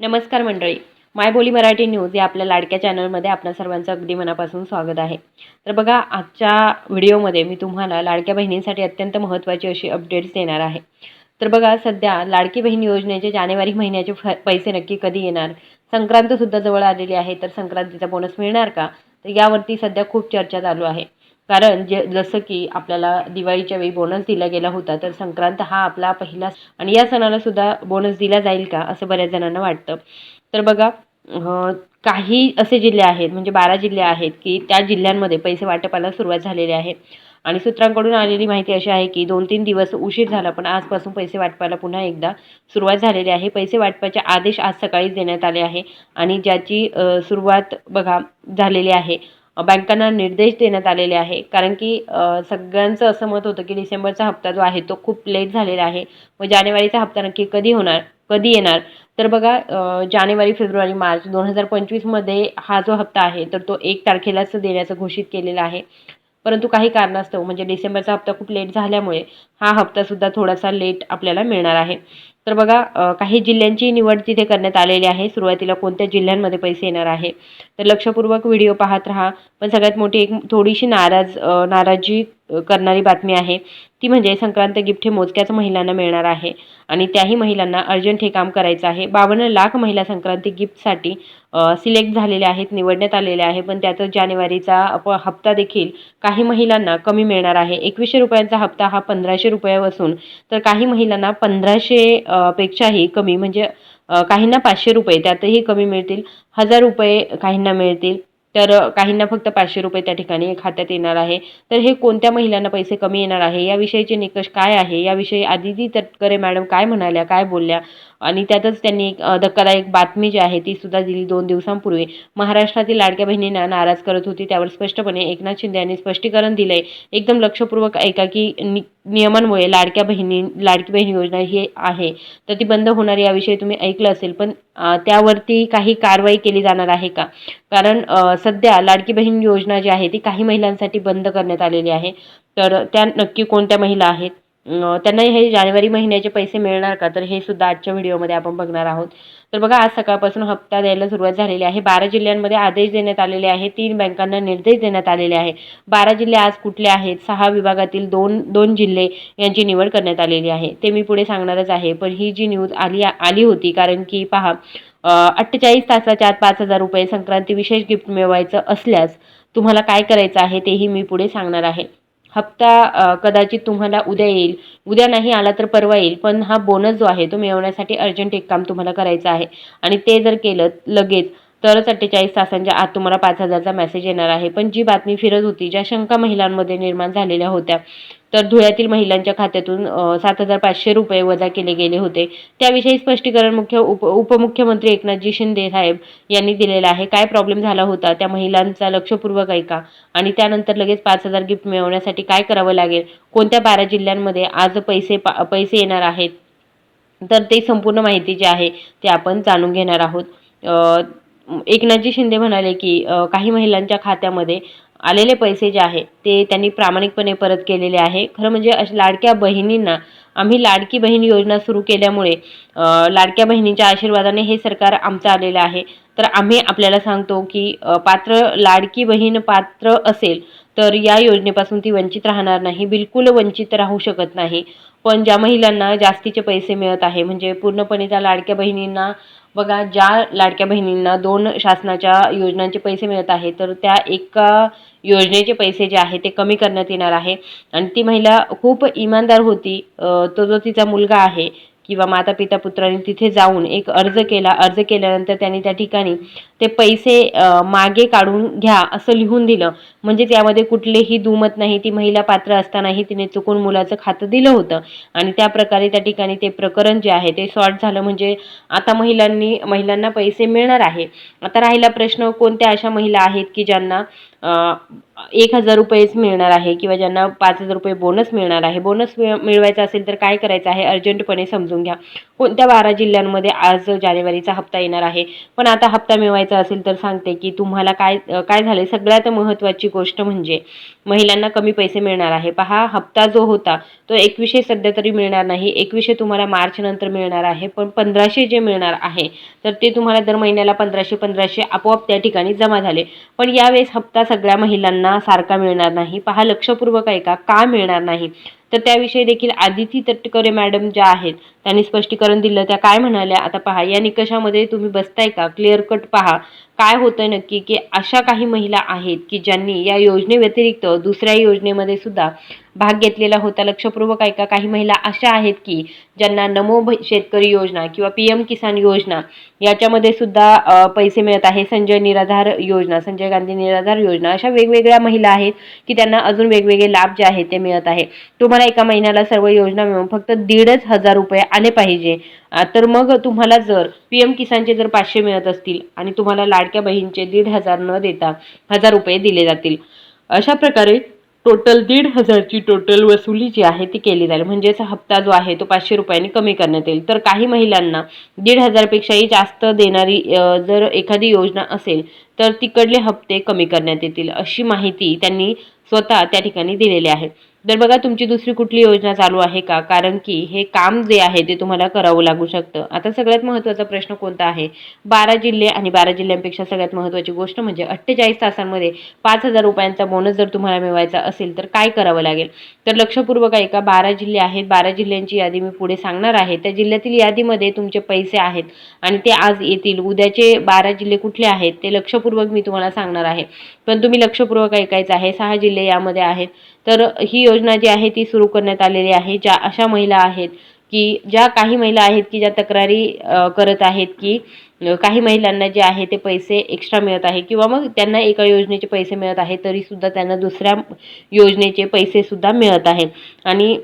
नमस्कार मंडळी. मायबोली मराठी न्यूज या आपल्या लाडक्या चॅनलमध्ये आपल्या सर्वांचं अगदी मनापासून स्वागत आहे. तर बघा आजच्या व्हिडिओमध्ये मी तुम्हाला लाडक्या बहिणींसाठी अत्यंत महत्त्वाची अशी अपडेट्स देणार आहे. तर बघा सध्या लाडकी बहीण योजनेचे जानेवारी महिन्याचे फ पैसे नक्की कधी येणार? संक्रांतसुद्धा जवळ आलेली आहे तर संक्रांतीचा बोनस मिळणार का? तर यावरती सध्या खूप चर्चा चालू आहे. कारण जे जसं की आपल्याला दिवाळीच्या वेळी बोनस दिला गेला होता तर संक्रांत हा आपला पहिला आणि या सणाला सुद्धा बोनस दिला जाईल का असं बऱ्याच जणांना वाटतं. तर बघा काही असे जिल्हे आहेत म्हणजे बारा जिल्हे आहेत की त्या जिल्ह्यांमध्ये पैसे वाटपाला सुरुवात झालेली आहे. आणि सूत्रांकडून आलेली माहिती अशी आहे की दोन तीन दिवस उशीर झाला पण आजपासून पैसे वाटपाला पुन्हा एकदा सुरुवात झालेली आहे. पैसे वाटपाचे आदेश आज सकाळीच देण्यात आले आहे. आणि ज्याची सुरुवात बघा झालेली आहे. बँकांना निर्देश देण्यात आलेले आहे. कारण की सगळ्यांचं असं मत होतं की डिसेंबरचा हप्ता जो आहे तो खूप लेट झालेला आहे. व जानेवारीचा हप्ता नक्की कधी होणार कधी येणार? तर बघा जानेवारी फेब्रुवारी मार्च दोन हजार पंचवीसमध्ये हा जो हप्ता आहे तर तो एक तारखेलाच देण्याचं घोषित केलेला आहे. परंतु काही कारणास्तव म्हणजे डिसेंबरचा हप्ता खूप लेट झाल्यामुळे हा हप्तासुद्धा थोडासा लेट आपल्याला मिळणार आहे. तर बघा काही जिल्ह्यांची निवड तिथे करण्यात आलेली आहे. सुरुवातीला कोणत्या जिल्ह्यांमध्ये पैसे येणार आहे? तर लक्षपूर्वक व्हिडिओ पाहत राहा. पण सगळ्यात मोठी एक थोडीशी नाराज नाराजी करणारी बातमी आहे. ती म्हणजे संक्रांत गिफ्ट हे मोजक्याच महिलांना मिळणार आहे. आणि त्याही महिलांना अर्जंट हे काम करायचं आहे. बावन्न लाख महिला संक्रांती गिफ्टसाठी सिलेक्ट झालेल्या आहेत निवडण्यात आलेल्या आहे. पण त्यातच जानेवारीचा अप हप्ता देखील काही महिलांना कमी मिळणार आहे. एकवीसशे रुपयांचा हप्ता हा पंधराशे रुपये असून तर काही महिलांना पंधराशे पेक्षाही कमी म्हणजे काहींना पाचशे रुपये त्यातही कमी मिळतील. हजार रुपये काहींना मिळतील. तर काहींना फक्त पाचशे रुपये त्या ठिकाणी खात्यात येणार आहे. तर हे कोणत्या महिलांना पैसे कमी येणार आहे? याविषयीचे निकष काय आहे? याविषयी आदिती तटकरे मॅडम काय म्हणाल्या काय बोलल्या? आणि त्यातच त्यांनी एक धक्कादायक बातमी जी आहे ती सुद्धा दिली दोन दिवसांपूर्वी. महाराष्ट्रातील लाडक्या बहिणींना नाराज करत होती त्यावर स्पष्टपणे एकनाथ शिंदे यांनी स्पष्टीकरण दिलंय. एकदम लक्षपूर्वक ऐका की नि नियमांमुळे लाडक्या बहिणी लाडकी बहीण योजना ही आहे. तर ती बंद होणार याविषयी तुम्ही ऐकलं असेल पण त्यावरती काही कारवाई केली जाणार आहे का? कारण सध्या लाडकी बहीण योजना जी आहे ती काही महिलांसाठी बंद करण्यात आलेली आहे. तर त्या नक्की कोणत्या महिला आहेत? त्यांना हे जानेवारी महिन्याचे पैसे मिळणार का? तर हे सुद्धा आजच्या व्हिडिओमध्ये आपण बघणार आहोत. तर बघा आज सकाळपासून हप्ता द्यायला सुरुवात झालेली आहे. बारा जिल्ह्यांमध्ये आदेश देण्यात आलेले आहे तीन बँकांना निर्देश देण्यात आलेले आहे. बारा जिल्हे आज कुठले आहेत? सहा विभागातील दोन दोन जिल्हे यांची निवड करण्यात आलेली आहे. ते मी पुढे सांगणारच आहे. पण ही जी न्यूज आली आली होती कारण की पहा अठ्ठेचाळीस तासाच्या आत पाच हजार रुपये संक्रांती विशेष गिफ्ट मिळवायचं असल्यास तुम्हाला काय करायचं आहे तेही मी पुढे सांगणार आहे. हप्ता कदाचित तुम्हाला उद्या येईल. उद्या नाही आला तर परवा येईल पण हा बोनस जो आहे तो मिळवण्यासाठी अर्जंट एक काम तुम्हाला करायचं आहे. आणि ते जर केलं लगेच तरच अठ्ठेचाळीस तासांच्या आत तुम्हाला पाच हजारचा मेसेज येणार आहे. पण जी बातमी फिरत होती ज्या शंका महिलांमध्ये निर्माण झालेल्या होत्या तर धुळ्यातील महिलांच्या खात्यातून सात हजार पाचशे रुपये वजा केले गेले होते. त्याविषयी स्पष्टीकरण मुख्य उप उपमुख्यमंत्री एकनाथजी शिंदे साहेब यांनी दिलेलं आहे. काय प्रॉब्लेम झाला होता? त्या महिलांचा लक्षपूर्वक ऐका. आणि त्यानंतर लगेच पाच हजार गिफ्ट मिळवण्यासाठी काय करावं लागेल? कोणत्या बारा जिल्ह्यांमध्ये आज पैसे पा पैसे येणार आहेत? तर ते संपूर्ण माहिती जी आहे ते आपण जाणून घेणार आहोत. एकनाथजी शिंदे म्हणाले की काही महिलांच्या खात्यामध्ये आलेले पैसे जे आहे ते त्यांनी प्रामाणिकपणे परत केलेले आहे. खरं म्हणजे अशा लाडक्या बहिणींना आम्ही लाडकी बहीण योजना सुरू केल्यामुळे लाडक्या बहिणींच्या आशीर्वादाने हे सरकार आमचं आलेलं आहे. तर आम्ही आपल्याला सांगतो की पात्र लाडकी बहीण पात्र असेल तर या योजनेपासून ती वंचित राहणार नाही. बिलकुल वंचित राहू शकत नाही. पण ज्या महिलांना जास्तीचे पैसे मिळत आहे म्हणजे पूर्णपणे त्या लाडक्या बहिणींना बघा ज्या लाडक्या बहिणींना दोन शासनाच्या योजनांचे पैसे मिळत आहे तर त्या एका योजनेचे पैसे जे आहे ते कमी करण्यात येणार आहे. आणि ती महिला खूप इमानदार होती. तो जो तिचा मुलगा आहे किंवा माता पिता पुत्रांनी तिथे जाऊन एक अर्ज केला. अर्ज केल्यानंतर त्यांनी त्या ठिकाणी ते पैसे मागे काढून घ्या असं लिहून दिलं. म्हणजे त्यामध्ये कुठलेही दुमत नाही ती महिला पात्र असतानाही तिने चुकून मुलाचं खातं दिलं होतं. आणि त्या प्रकारे त्या ठिकाणी ते प्रकरण जे आहे ते सॉर्ट झालं. म्हणजे आता महिलांनी महिलांना पैसे मिळणार आहे. आता राहिला प्रश्न कोणत्या अशा महिला आहेत की ज्यांना एक हजार रुपयेच मिळणार आहे किंवा ज्यांना पाच हजार रुपये बोनस मिळणार आहे? बोनस मिळवायचा असेल तर काय करायचं आहे? अर्जंटपणे समजून घ्या. कोणत्या बारा जिल्ह्यांमध्ये आज जानेवारीचा हप्ता येणार आहे? पण आता हप्ता मिळवायचा असेल तर सांगते की तुम्हाला काय काय झाले सगळ्यात महत्त्वाची गोष्ट म्हणजे महिलांना कमी पैसे मिळणार आहे. पहा हप्ता जो होता तो एकवीसशे सध्या तरी मिळणार नाही. एकवीसशे तुम्हाला मार्च नंतर मिळणार आहे. पण पंधराशे जे मिळणार आहे तर ते तुम्हाला दर महिन्याला पंधराशे पंधराशे आपोआप त्या ठिकाणी जमा झाले. पण यावेळेस हप्ता सगळ्या महिलांना सारखा मिळणार नाही. पहा लक्षपूर्वक आहे का का मिळणार नाही? तर त्याविषयी देखील आदिती तटकरे मॅडम ज्या आहेत त्यांनी स्पष्टीकरण दिलं. त्या काय म्हणाल्या? आता पहा या निकषामध्ये तुम्ही बसताय का? क्लिअर कट पहा. काय होतं नक्की की अशा काही महिला आहेत की ज्यांनी या योजनेव्यतिरिक्त दुसऱ्या योजनेमध्ये सुद्धा भाग घेतलेला होता. लक्षपूर्वक ऐका काही महिला अशा आहेत की ज्यांना नमो शेतकरी योजना किंवा पी एम किसान योजना याच्यामध्ये सुद्धा पैसे मिळत आहे. संजय निराधार योजना संजय गांधी निराधार योजना अशा वेगवेगळ्या महिला आहेत की त्यांना अजून वेगवेगळे लाभ जे आहेत ते मिळत आहे. तुम्हाला एका महिन्याला सर्व योजना मिळून फक्त दीडच हजार रुपये आले पाहिजे. तर मग तुम्हाला जर पी एम किसानचे जर पाचशे मिळत असतील आणि तुम्हाला लाडक्या बहीणचे दीड हजार न देता हजार रुपये दिले जातील अशा प्रकारे टोटल दीड हजारची टोटल वसुली जी आहे ती केली जाईल. म्हणजेच हप्ता जो आहे तो पाचशे रुपयांनी कमी करण्यात येईल. तर काही महिलांना दीड हजारपेक्षाही जास्त देणारी जर एखादी योजना असेल तर तिकडले हप्ते कमी करण्यात येतील अशी माहिती त्यांनी स्वतः त्या ठिकाणी दिलेली आहे. तर बघा तुमची दुसरी कुठली योजना चालू आहे का? कारण की हे काम जे आहे ते तुम्हाला करावं लागू शकतं. आता सगळ्यात महत्त्वाचा प्रश्न कोणता आहे? बारा जिल्हे आणि बारा जिल्ह्यांपेक्षा सगळ्यात महत्त्वाची गोष्ट म्हणजे अठ्ठेचाळीस तासांमध्ये पाच हजार रुपयांचा बोनस जर तुम्हाला मिळवायचा असेल तर काय करावं लागेल? तर लक्षपूर्वक ऐका बारा जिल्हे आहेत बारा जिल्ह्यांची यादी मी पुढे सांगणार आहे. त्या जिल्ह्यातील यादीमध्ये तुमचे पैसे आहेत आणि ते आज येतील. उद्याचे बारा जिल्हे कुठले आहेत ते लक्षपूर्वक मी तुम्हाला सांगणार आहे. पण तुम्ही लक्षपूर्वक ऐकायचं आहे सहा जिल्हे यामध्ये आहेत. तर ही योजना जी आहे ती सुरू करण्यात आलेली आहे ज्या अशा महिला आहेत की ज्या काही महिला आहेत की ज्या तक्रारी करत आहेत की काही महिलांना जे आहे ते पैसे एक्स्ट्रा मिळत आहे किंवा मग त्यांना एका योजनेचे पैसे मिळत आहे तरीसुद्धा त्यांना दुसऱ्या योजनेचे पैसेसुद्धा मिळत आहे. आणि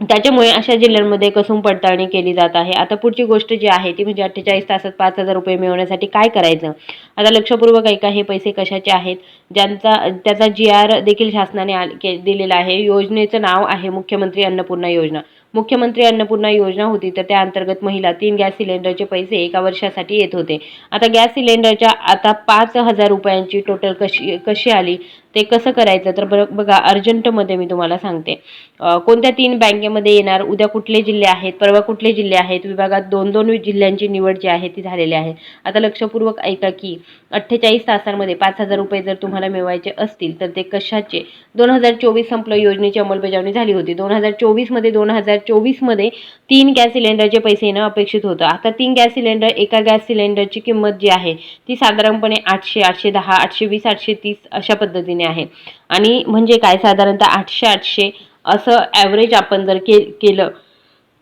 त्याच्यामुळे अशा जिल्ह्यांमध्ये कसून पडताळणी केली जात आहे. आता पुढची गोष्ट जी आहे ती म्हणजे अठ्ठेचाळीस तासात पाच हजार रुपये मिळवण्यासाठी काय करायचं? आता लक्षपूर्वक ऐका हे पैसे कशाचे आहेत? ज्यांचा त्याचा जी आर देखील शासनाने के दिलेला आहे. योजनेचं नाव आहे मुख्यमंत्री अन्नपूर्णा योजना. मुख्यमंत्री अन्नपूर्णा योजना होती तर त्या अंतर्गत महिला तीन गॅस सिलेंडरचे पैसे एका वर्षासाठी येत होते. आता गॅस सिलेंडरच्या आता पाच हजार रुपयांची टोटल कशी कशी आली? ते कसं करायचं? तर बरं बघा अर्जंटमध्ये मी तुम्हाला सांगते. कोणत्या तीन बँकेमध्ये येणार? उद्या कुठले जिल्हे आहेत? परवा कुठले जिल्हे आहेत? विभागात दोन दोन जिल्ह्यांची निवड जी आहे ती झालेली आहे. आता लक्षपूर्वक ऐका की अठ्ठेचाळीस तासांमध्ये पाच हजार रुपये जर तुम्हाला मिळवायचे असतील तर ते कशाचे? दोन हजार चोवीस संपलं योजनेची अंमलबजावणी झाली होती. दोन हजार चोवीसमध्ये दोन हजार चोवीसमध्ये तीन गॅस सिलेंडरचे पैसे येणं अपेक्षित होतं. आता तीन गॅस सिलेंडर एका गॅस सिलेंडरची किंमत जी आहे ती साधारणपणे आठशे आठशे दहा आठशे वीस आठशे तीस अशा पद्धतीने आहे. आणि म्हणजे काय? साधारणतः आठशे आठशे असं ॲव्हरेज आपण जर के केलं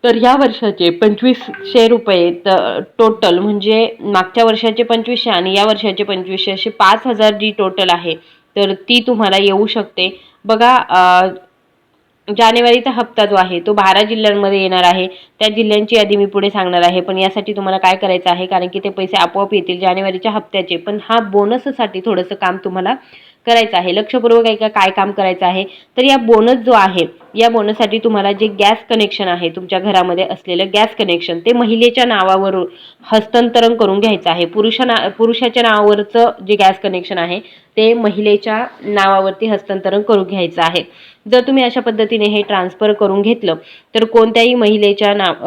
तर या वर्षाचे पंचवीसशे रुपये तर टोटल म्हणजे मागच्या वर्षाचे पंचवीसशे आणि या वर्षाचे पंचवीसशे असे पाच हजार जी टोटल आहे तर ती तुम्हाला येऊ शकते. बघा जानेवारीचा हप्ता जो आहे तो बारा जिल्ह्यांमध्ये येणार आहे. त्या जिल्ह्यांची यादी मी पुढे सांगणार आहे पण यासाठी तुम्हाला काय करायचं आहे? कारण की ते पैसे आपोआप येतील जानेवारीच्या हप्त्याचे पण हा बोनससाठी थोडंसं काम तुम्हाला करायचं आहे? लक्षपूर्वक ऐका काय काम करायचं आहे? तर या बोनस जो आहे या बोनससाठी तुम्हाला जे गॅस कनेक्शन आहे तुमच्या घरामध्ये असलेलं गॅस कनेक्शन ते महिलेच्या नावावरून हस्तांतरण करून घ्यायचं आहे. पुरुषाना पुरुषाच्या नावावरचं जे गॅस कनेक्शन आहे ते महिलेच्या नावावरती हस्तांतरण करून घ्यायचं आहे. जर तुम्ही अशा पद्धतीने हे ट्रान्सफर करून घेतलं तर कोणत्याही महिलेच्या नाव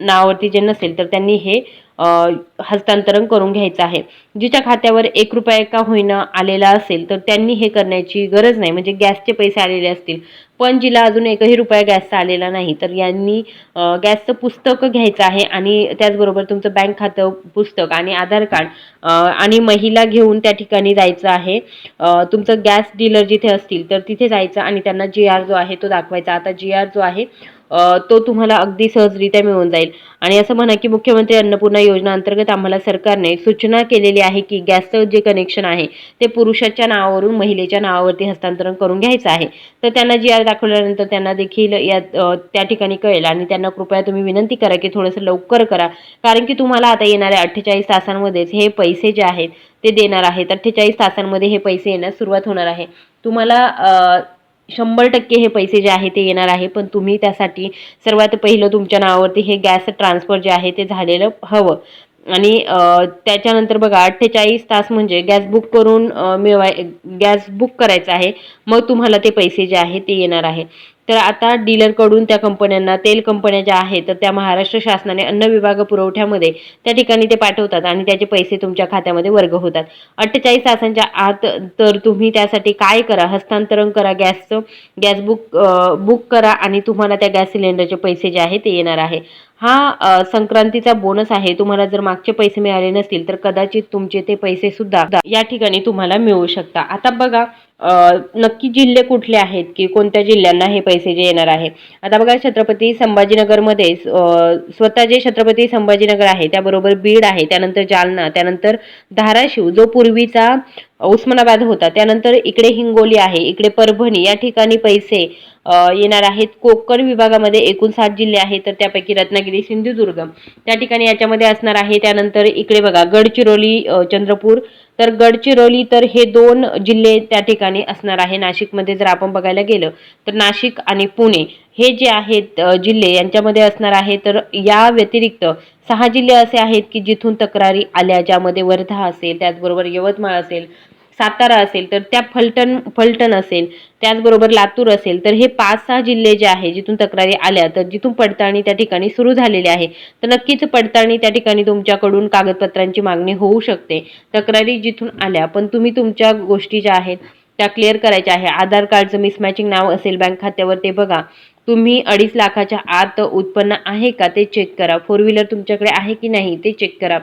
नावावरती जे नसेल तर त्यांनी हे हस्तांतरण करून घ्यायचं आहे. जिच्या खात्यावर एक रुपया का होईना आलेला असेल तर त्यांनी हे करण्याची गरज नाही. म्हणजे गॅसचे पैसे आलेले असतील. पण जिला अजून एकही रुपया गॅसचा आलेला नाही तर यांनी गॅसचं पुस्तक घ्यायचं आहे आणि त्याचबरोबर तुमचं बँक खातं पुस्तक आणि आधार कार्ड आणि महिला घेऊन त्या ठिकाणी जायचं आहे. तुमचं गॅस डीलर जिथे असतील तर तिथे जायचं आणि त्यांना जी आर जो आहे तो दाखवायचा. आता जी आर जो आहे तो तुम्हाला अगदी सहजरित्या मिळून जाईल. आणि असं म्हणा की मुख्यमंत्री अन्नपूर्णा योजना अंतर्गत आम्हाला सरकारने सूचना केलेली आहे की गॅसचं जे कनेक्शन आहे ते पुरुषाच्या नावावरून महिलेच्या नावावरती हस्तांतरण करून घ्यायचं आहे. तर त्यांना जी आर दाखवल्यानंतर त्यांना देखील या त्या ठिकाणी कळेल आणि त्यांना कृपया तुम्ही विनंती करा की थोडंसं लवकर करा. कारण की तुम्हाला आता येणाऱ्या अठ्ठेचाळीस तासांमध्येच हे पैसे जे आहेत ते देणार आहेत अठ्ठेचाळीस तासांमध्ये हे पैसे येण्यास सुरुवात होणार आहे. तुम्हाला शंभर टक्के हे पैसे जे आहे ते येणार आहे पण तुम्ही त्यासाठी सर्वात पहिलं तुमच्या नावावरती हे गॅस ट्रान्सफर जे आहे ते झालेलं हवं. आणि त्याच्यानंतर बघा अठ्ठेचाळीस तास म्हणजे गॅस बुक करून मिळवाय गॅस बुक करायचा आहे मग तुम्हाला ते पैसे जे आहे ते येणार आहे. तर आता डीलरकडून त्या कंपन्यांना तेल कंपन्या ज्या आहेत तर त्या महाराष्ट्र शासनाने अन्न विभाग पुरवठ्यामध्ये त्या ठिकाणी ते पाठवतात आणि त्याचे पैसे तुमच्या खात्यामध्ये वर्ग होतात. अठ्ठेचाळीस तासांच्या आत तर तुम्ही त्यासाठी काय करा? हस्तांतरण करा गॅसचं. गॅस बुक बुक करा आणि तुम्हाला त्या गॅस सिलेंडरचे पैसे जे आहे ते येणार आहे. हा संक्रांतीचा बोनस आहे. तुम्हाला जर मागचे पैसे मिळाले नसतील तर कदाचित तुमचे ते पैसे सुद्धा या ठिकाणी तुम्हाला मिळू शकता. आता बघा नक्की जिल्हे कुठले आहेत की कोणत्या जिल्ह्यांना हे पैसे जे येणार आहे? आता बघा छत्रपती संभाजीनगरमध्ये स्वतः जे छत्रपती संभाजीनगर आहे त्याबरोबर बीड आहे त्यानंतर जालना त्यानंतर धाराशिव जो पूर्वीचा उस्मानाबाद होता. त्यानंतर इकडे हिंगोली आहे इकडे परभणी या ठिकाणी पैसे येणार आहेत. कोकण विभागामध्ये एकूण सात जिल्हे आहेत तर त्यापैकी रत्नागिरी सिंधुदुर्ग. त्या ठिकाणी याच्यामध्ये असणार आहे. त्यानंतर इकडे बघा गडचिरोली चंद्रपूर. तर गडचिरोली तर हे दोन जिल्हे त्या ठिकाणी असणार आहे. नाशिकमध्ये जर आपण बघायला गेलं तर नाशिक आणि पुणे हे जे आहेत जिल्हे यांच्यामध्ये असणार आहे. तर या व्यतिरिक्त सहा जिल्हे असे आहेत की जिथून तक्रारी आल्या ज्यामध्ये वर्धा असेल त्याचबरोबर यवतमाळ असेल सातारा असेल तर त्या फलटण फलटण असेल त्याचबरोबर लातूर असेल तर हे पाच सहा जिल्हे जे आहे जिथून तक्रारी आल्या तर जिथून पडताळणी त्या ठिकाणी सुरू झालेली आहे. तर नक्कीच पडताळणी त्या ठिकाणी तुमच्याकडून कागदपत्रांची मागणी होऊ शकते. तक्रारी जिथून आल्या पण तुम्ही तुमच्या गोष्टी ज्या आहेत त्या क्लिअर करायच्या आहे. आधार कार्डचं मिसमॅचिंग नाव असेल बँक खात्यावर ते बघा. तुम्ही अडीच लाखाच्या आत उत्पन्न आहे का ते चेक करा. फोर व्हीलर तुमच्याकडे आहे की नाही ते चेक करा.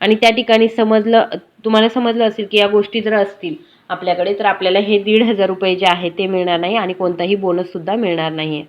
आणि त्या ठिकाणी समजलं तुम्हाला समजलं असेल की या गोष्टी जर असतील आपल्याकडे तर आपल्याला हे दीड हजार रुपये जे आहे ते मिळणार नाही आणि कोणताही बोनस सुद्धा मिळणार नाही